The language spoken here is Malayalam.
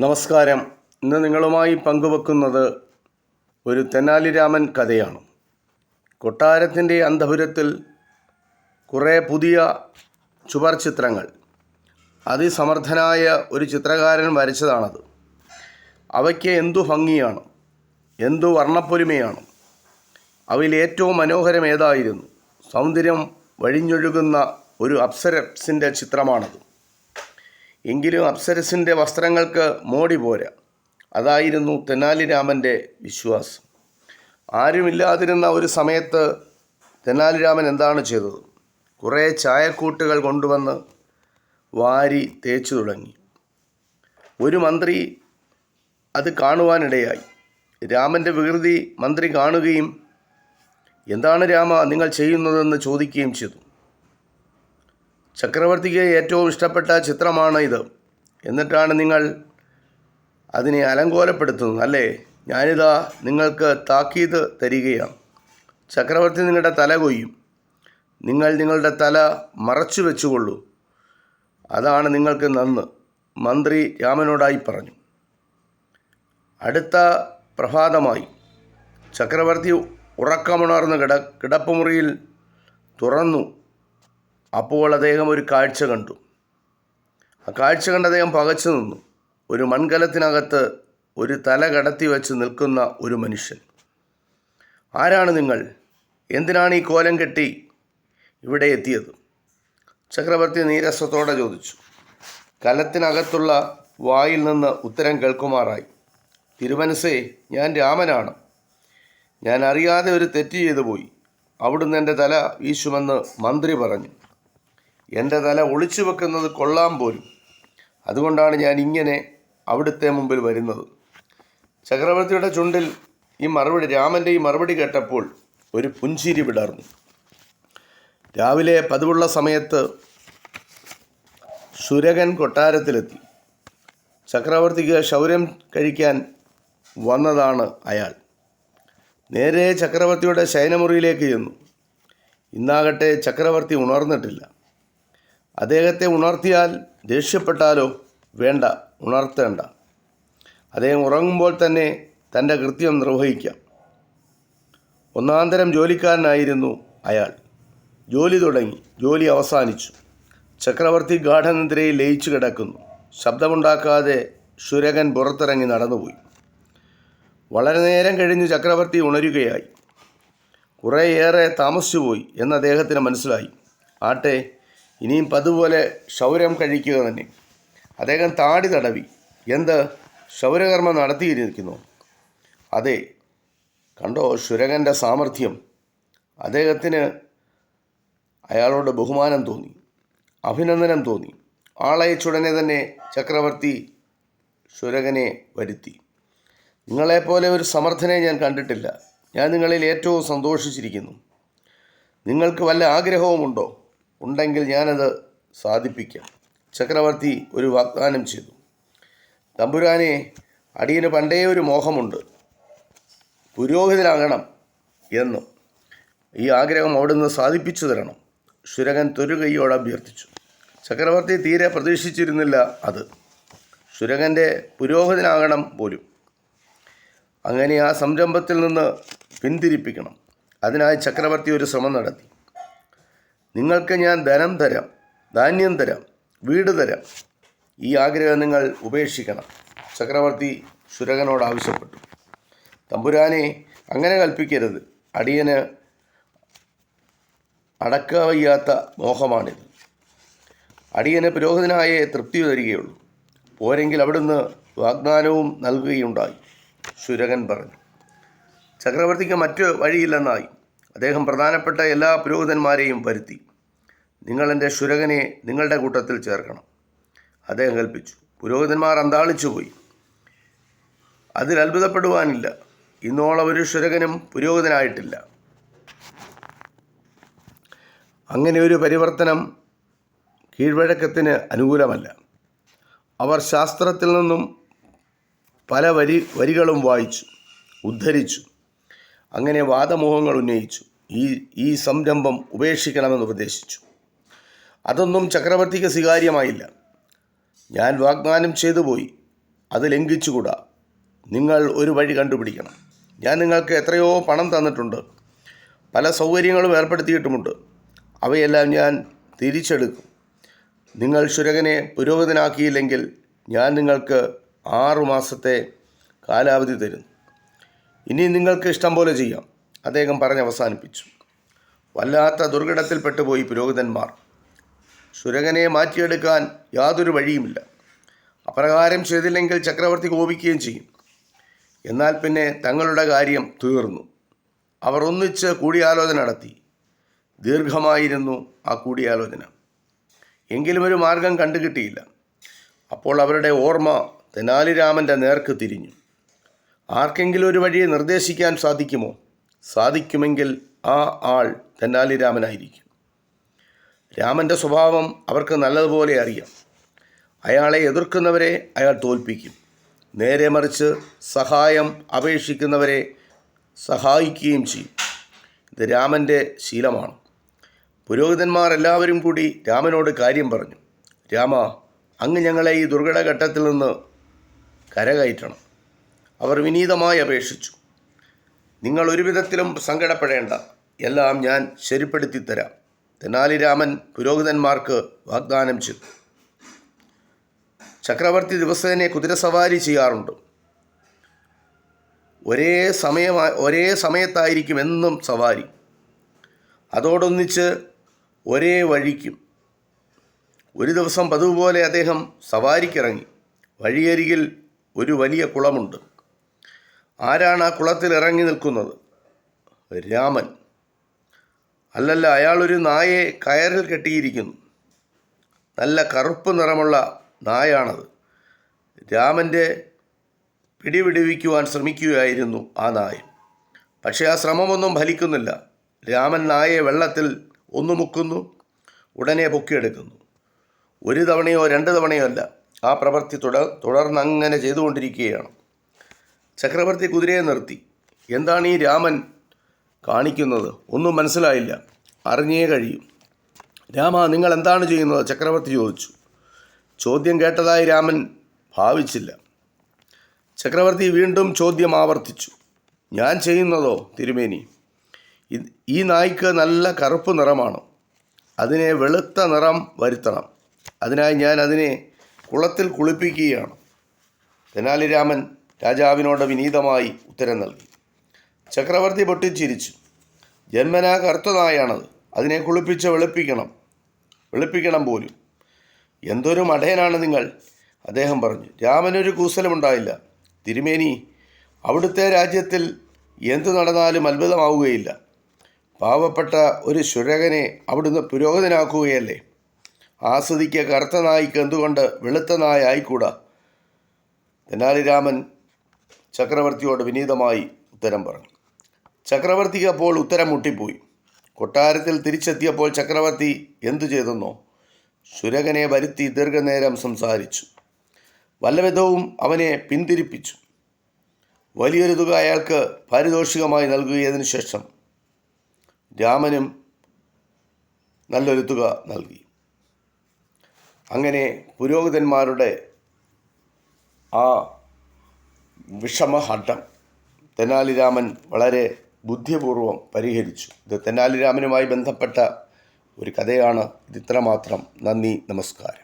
നമസ്കാരം. ഇന്ന് നിങ്ങളുമായി പങ്കുവെക്കുന്നത് ഒരു തെന്നാലിരാമൻ കഥയാണ്. കൊട്ടാരത്തിന്റെ അന്തപുരത്തിൽ കുറേ പുതിയ ചുവർ ചിത്രങ്ങൾ. അതിസമർത്ഥനായ ഒരു ചിത്രകാരൻ വരച്ചതാണത്. അവയ്ക്ക് എന്തു ഭംഗിയാണ് എന്തു വർണപ്പൊരുമയാണ് അവയിൽ ഏറ്റവും മനോഹരം ഏതായിരുന്നു സൗന്ദര്യം വഴിഞ്ഞൊഴുകുന്ന ഒരു അപ്സരസിന്റെ ചിത്രമാണത്. എങ്കിലും അപ്സരസിന്റെ വസ്ത്രങ്ങൾക്ക് മോടി പോരാ. അതായിരുന്നു തെനാലിരാമന്റെ വിശ്വാസം. ആരുമില്ലാതിരുന്ന ഒരു സമയത്ത് തെനാലിരാമൻ എന്താണ് ചെയ്തത്? കുറേ ചായക്കൂട്ടുകൾ കൊണ്ടുവന്ന് വാരി തേച്ചു തുടങ്ങി. ഒരു മന്ത്രി അത് കാണുവാനിടയായി. രാമന്റെ വികൃതി മന്ത്രി കാണുകയും എന്താണ് രാമ നിങ്ങൾ ചെയ്യുന്നതെന്ന് ചോദിക്കുകയും ചെയ്തു? ചക്രവർത്തിക്ക് ഏറ്റവും ഇഷ്ടപ്പെട്ട ചിത്രമാണ് ഇത്. എന്നിട്ടാണ് നിങ്ങൾ അതിനെ അലങ്കോലപ്പെടുത്തുന്നത് അല്ലേ? ഞാനിതാ നിങ്ങൾക്ക് താക്കീത് തരികയാണ്. ചക്രവർത്തി നിങ്ങളുടെ തല കൊയ്യും. നിങ്ങൾ നിങ്ങളുടെ തല മറച്ചു വെച്ചുകൊള്ളൂ. അതാണ് നിങ്ങൾക്ക് നന്ന് മന്ത്രി രാമനോടായി പറഞ്ഞു. അടുത്ത പ്രഭാതമായി. ചക്രവർത്തി ഉറക്കമുണർന്ന് കിട കിടപ്പുമുറിയിൽ തുറന്നു. അപ്പോൾ അദ്ദേഹം ഒരു കാഴ്ച കണ്ടു. ആ കാഴ്ച കണ്ട് അദ്ദേഹം പകച്ചു നിന്നു. ഒരു മൺകലത്തിനകത്ത് ഒരു തല കടത്തി വെച്ച് നിൽക്കുന്ന ഒരു മനുഷ്യൻ. ആരാണ് നിങ്ങൾ? എന്തിനാണ് ഈ കോലം കെട്ടി ഇവിടെ എത്തിയത്? ചക്രവർത്തി നീരസത്തോടെ ചോദിച്ചു. കലത്തിനകത്തുള്ള വായിൽ നിന്ന് ഉത്തരം കേൾക്കുമാറായി. തിരുമനസേ ഞാൻ രാമനാണ്. ഞാൻ അറിയാതെ ഒരു തെറ്റ് ചെയ്തു പോയി അവിടുന്ന് എന്റെ തല വീശുമെന്ന് മന്ത്രി പറഞ്ഞു. എന്റെ തല ഒളിച്ചു വെക്കുന്നത് കൊള്ളാം പോലും. അതുകൊണ്ടാണ് ഞാൻ ഇങ്ങനെ അവിടുത്തെ മുമ്പിൽ വരുന്നത്. ചക്രവർത്തിയുടെ ചുണ്ടിൽ ഈ മറുപടി രാമന്റെ ഈ മറുപടി കേട്ടപ്പോൾ ഒരു പുഞ്ചിരി വിടർന്നു. രാവിലെ പതിവുള്ള സമയത്ത് സുരകൻ കൊട്ടാരത്തിലെത്തി. ചക്രവർത്തിക്ക് ശൗര്യം കഴിക്കാൻ വന്നതാണ് അയാൾ. നേരെ ചക്രവർത്തിയുടെ ശയനമുറിയിലേക്ക് ചെന്നു. ഇന്നാകട്ടെ ചക്രവർത്തി ഉണർന്നിട്ടില്ല. അദ്ദേഹത്തെ ഉണർത്തിയാൽ ദേഷ്യപ്പെട്ടാലോ വേണ്ട ഉണർത്തേണ്ട. അദ്ദേഹം ഉറങ്ങുമ്പോൾ തന്നെ തന്റെ കൃത്യം നിർവഹിക്കാം. ഒന്നാന്തരം ജോലിക്കാരനായിരുന്നു അയാൾ. ജോലി തുടങ്ങി ജോലി അവസാനിച്ചു. ചക്രവർത്തി ഗാഠനിദ്രയിൽ ലയിച്ചു കിടക്കുന്നു. ശബ്ദമുണ്ടാക്കാതെ ശുരകൻ പുറത്തിറങ്ങി നടന്നുപോയി. വളരെ നേരം കഴിഞ്ഞ് ചക്രവർത്തി ഉണരുകയായി. കുറേയേറെ താമസിച്ചുപോയി എന്ന് അദ്ദേഹത്തിന് മനസ്സിലായി. ആട്ടെ ഇനിയും പതുപോലെ ക്ഷൗരം കഴിക്കുക തന്നെ. അദ്ദേഹം താടി തടവി. എന്ത്? ക്ഷൗരകർമ്മം നടത്തിയിരിക്കുന്നു. അതെ കണ്ടോ ശുരകന്റെ സാമർഥ്യം? അദ്ദേഹത്തിന് അയാളോട് ബഹുമാനം തോന്നി അഭിനന്ദനം തോന്നി. ആളയച്ചുടനെ തന്നെ ചക്രവർത്തി ശുരകനെ വരുത്തി. നിങ്ങളെപ്പോലെ ഒരു സമർത്ഥനെ ഞാൻ കണ്ടിട്ടില്ല. ഞാൻ നിങ്ങളിൽ ഏറ്റവും സന്തോഷിച്ചിരിക്കുന്നു. നിങ്ങൾക്ക് വല്ല ആഗ്രഹവുമുണ്ടോ? ഉണ്ടെങ്കിൽ ഞാനത് സാധിപ്പിക്കാം. ചക്രവർത്തി ഒരു വാഗ്ദാനം ചെയ്തു. തമ്പുരാനെ അടിയന് പണ്ടേ ഒരു മോഹമുണ്ട്. പുരോഹിതനാകണം എന്ന് ഈ ആഗ്രഹം അവിടുന്ന് സാധിപ്പിച്ചു തരണം. ശുരകൻ തൊരുകൈയോട് അഭ്യർത്ഥിച്ചു. ചക്രവർത്തി തീരെ പ്രതീക്ഷിച്ചിരുന്നില്ല അത്. ശുരകന്റെ പുരോഹിതനാകണം പോലും. അങ്ങനെ ആ സംരംഭത്തിൽ നിന്ന് പിന്തിരിപ്പിക്കണം. അതിനായി ചക്രവർത്തി ഒരു ശ്രമം നടത്തി. നിങ്ങൾക്ക് ഞാൻ ധനം തരാം ധാന്യം തരാം വീട് തരാം. ഈ ആഗ്രഹം നിങ്ങൾ ഉപേക്ഷിക്കണം. ചക്രവർത്തി ശുരകനോട് ആവശ്യപ്പെട്ടു. തമ്പുരാനെ അങ്ങനെ കൽപ്പിക്കരുത്. അടിയന് അടക്കവയ്യാത്ത മോഹമാണിത്. അടിയന് പുരോഹിതനായേ തൃപ്തി തരികയുള്ളൂ. പോരെങ്കിൽ അവിടുന്ന് വാഗ്ദാനവും നൽകുകയുണ്ടായി ശുരകൻ പറഞ്ഞു. ചക്രവർത്തിക്ക് മറ്റു വഴിയില്ലെന്നായി. അദ്ദേഹം പ്രധാനപ്പെട്ട എല്ലാ പുരോഹിതന്മാരെയും വരുത്തി. നിങ്ങളെന്റെ ശുരകനെ നിങ്ങളുടെ കൂട്ടത്തിൽ ചേർക്കണം. അദ്ദേഹം കൽപ്പിച്ചു. പുരോഹിതന്മാർ അന്താളിച്ചു പോയി. അതിൽ അത്ഭുതപ്പെടുവാനില്ല. ഇന്നോളം ഒരു ശുരകനും പുരോഹിതനായിട്ടില്ല. അങ്ങനെ ഒരു പരിവർത്തനം കീഴ്വഴക്കത്തിന് അനുകൂലമല്ല. അവർ ശാസ്ത്രത്തിൽ നിന്നും പല വരി വരികളും വായിച്ചു ഉദ്ധരിച്ചു. അങ്ങനെ വാദമോഹങ്ങൾ ഉന്നയിച്ചു. ഈ ഈ സംരംഭം ഉപേക്ഷിക്കണമെന്ന് ഉപദേശിച്ചു. അതൊന്നും ചക്രവർത്തിക്ക് സ്വീകാര്യമായില്ല. ഞാൻ വാഗ്ദാനം ചെയ്തു പോയി. അത് ലംഘിച്ചുകൂടാ. നിങ്ങൾ ഒരു വഴി കണ്ടുപിടിക്കണം. ഞാൻ നിങ്ങൾക്ക് എത്രയോ പണം തന്നിട്ടുണ്ട്. പല സൗകര്യങ്ങളും ഏർപ്പെടുത്തിയിട്ടുമുണ്ട്. അവയെല്ലാം ഞാൻ തിരിച്ചെടുക്കും. നിങ്ങൾ ശുരകനെ പുരോഗതനാക്കിയില്ലെങ്കിൽ ഞാൻ നിങ്ങൾക്ക് ആറു മാസത്തെ കാലാവധി തരുന്നു. ഇനി നിങ്ങൾക്ക് ഇഷ്ടം പോലെ ചെയ്യാം. അദ്ദേഹം പറഞ്ഞ് അവസാനിപ്പിച്ചു. വല്ലാത്ത ദുർഘടത്തിൽപ്പെട്ടുപോയി പുരോഹിതന്മാർ. ശുരകനെ മാറ്റിയെടുക്കാൻ യാതൊരു വഴിയുമില്ല. അപ്രകാരം ചെയ്തില്ലെങ്കിൽ ചക്രവർത്തി കോപിക്കുകയും ചെയ്യും. എന്നാൽ പിന്നെ തങ്ങളുടെ കാര്യം തീർന്നു. അവർ ഒന്നിച്ച് കൂടിയാലോചന നടത്തി. ദീർഘമായിരുന്നു ആ കൂടിയാലോചന. എങ്കിലും ഒരു മാർഗം കണ്ടുകിട്ടിയില്ല. അപ്പോൾ അവരുടെ ഓർമ്മ തെനാലിരാമന്റെ നേർക്ക് തിരിഞ്ഞു. ആർക്കെങ്കിലും ഒരു വഴിയെ നിർദ്ദേശിക്കാൻ സാധിക്കുമോ? സാധിക്കുമെങ്കിൽ ആ ആൾ തെനാലിരാമനായിരിക്കും രാമന്റെ സ്വഭാവം അവർക്ക് നല്ലതുപോലെ അറിയാം. അയാളെ എതിർക്കുന്നവരെ അയാൾ തോൽപ്പിക്കും. നേരെ മറിച്ച് സഹായം അപേക്ഷിക്കുന്നവരെ സഹായിക്കുകയും ചെയ്യും. ഇത് രാമന്റെ ശീലമാണ്. പുരോഹിതന്മാർ എല്ലാവരും കൂടി രാമനോട് കാര്യം പറഞ്ഞു. രാമ അങ്ങ് ഞങ്ങളെ ഈ ദുർഘടഘട്ടത്തിൽ നിന്ന് കരകയറ്റണം. അവർ വിനീതമായി അപേക്ഷിച്ചു. നിങ്ങൾ ഒരു വിധത്തിലും സങ്കടപ്പെടേണ്ട. എല്ലാം ഞാൻ ശരിപ്പെടുത്തി തരാം തെനാലിരാമൻ പുരോഹിതന്മാർക്ക് വാഗ്ദാനം ചെയ്തു. ചക്രവർത്തി ദിവസേനെ കുതിരസവാരി ചെയ്യാറുണ്ട്. ഒരേ സമയമായി ഒരേ സമയത്തായിരിക്കും എന്നും സവാരി. അതോടൊന്നിച്ച് ഒരേ വഴിക്കും. ഒരു ദിവസം പതിവ് പോലെ അദ്ദേഹം സവാരിക്കിറങ്ങി. വഴിയരികിൽ ഒരു വലിയ കുളമുണ്ട്. ആരാണ് ആ കുളത്തിൽ ഇറങ്ങി നിൽക്കുന്നത്? രാമൻ. അല്ലല്ല അയാളൊരു നായയെ കയറിൽ കെട്ടിയിരിക്കുന്നു. നല്ല കറുപ്പ് നിറമുള്ള നായാണത്. രാമന്റെ പിടിവിടുവിക്കുവാൻ ശ്രമിക്കുകയായിരുന്നു ആ നായ പക്ഷേ ആ ശ്രമമൊന്നും ഫലിക്കുന്നില്ല. രാമൻ നായയെ വെള്ളത്തിൽ ഒന്ന് മുക്കുന്നു ഉടനെ പൊക്കിയെടുക്കുന്നു. ഒരു തവണയോ രണ്ട് തവണയോ അല്ല ആ പ്രവൃത്തി തുടർ തുടർന്നങ്ങനെ ചെയ്തുകൊണ്ടിരിക്കുകയാണ്. ചക്രവർത്തി കുതിരയെ നിർത്തി. എന്താണ് ഈ രാമൻ കാണിക്കുന്നത്? ഒന്നും മനസ്സിലായില്ല. അറിഞ്ഞേ കഴിയും. രാമ നിങ്ങൾ എന്താണ് ചെയ്യുന്നത്? ചക്രവർത്തി ചോദിച്ചു. ചോദ്യം കേട്ടതായി രാമൻ ഭാവിച്ചില്ല. ചക്രവർത്തി വീണ്ടും ചോദ്യം ആവർത്തിച്ചു. ഞാൻ ചെയ്യുന്നതോ തിരുമേനി? ഈ നായ്ക്ക് നല്ല കറുപ്പ് നിറമാണ്. അതിനെ വെളുത്ത നിറം വരുത്തണം. അതിനായി ഞാൻ അതിനെ കുളത്തിൽ കുളിപ്പിക്കുകയാണ്. തെനാലിരാമൻ രാജാവിനോട് വിനീതമായി ഉത്തരം നൽകി. ചക്രവർത്തി പൊട്ടിച്ചിരിച്ചു. ജന്മനാ കറുത്തനായാണത് അതിനെ കുളിപ്പിച്ച് വെളുപ്പിക്കണം. വെളുപ്പിക്കണം പോലും. എന്തൊരു മടയനാണ് നിങ്ങൾ? അദ്ദേഹം പറഞ്ഞു. രാമനൊരു കൂസലമുണ്ടായില്ല. തിരുമേനി അവിടുത്തെ രാജ്യത്തിൽ എന്തു നടന്നാലും അത്ഭുതമാവുകയില്ല. പാവപ്പെട്ട ഒരു ശുരകനെ അവിടുന്ന് പുരോഗതനാക്കുകയല്ലേ ആസ്വദിക്ക കറുത്ത നായിക്ക് എന്തുകൊണ്ട് വെളുത്ത നായ ആയിക്കൂടാ തെനാലിരാമൻ ചക്രവർത്തിയോട് വിനീതമായി ഉത്തരം പറഞ്ഞു. ചക്രവർത്തിക്ക് അപ്പോൾ ഉത്തരം മുട്ടിപ്പോയി. കൊട്ടാരത്തിൽ തിരിച്ചെത്തിയപ്പോൾ ചക്രവർത്തി എന്തു ചെയ്തെന്നോ ശുരകനെ വരുത്തി ദീർഘനേരം സംസാരിച്ചു. വല്ലവിധവും അവനെ പിന്തിരിപ്പിച്ചു. വലിയൊരു തുക അയാൾക്ക് പാരിതോഷികമായി നൽകിയതിനു ശേഷം രാമനും നല്ലൊരു തുക നൽകി. അങ്ങനെ പുരോഹിതന്മാരുടെ ആ വിഷമഹട്ടം തെനാലിരാമൻ വളരെ ബുദ്ധിപൂർവം പരിഹരിച്ചു. ഇത് തെനാലിരാമനുമായി ബന്ധപ്പെട്ട ഒരു കഥയാണ്. ഇത് ഇത്രമാത്രം നന്ദി നമസ്കാരം.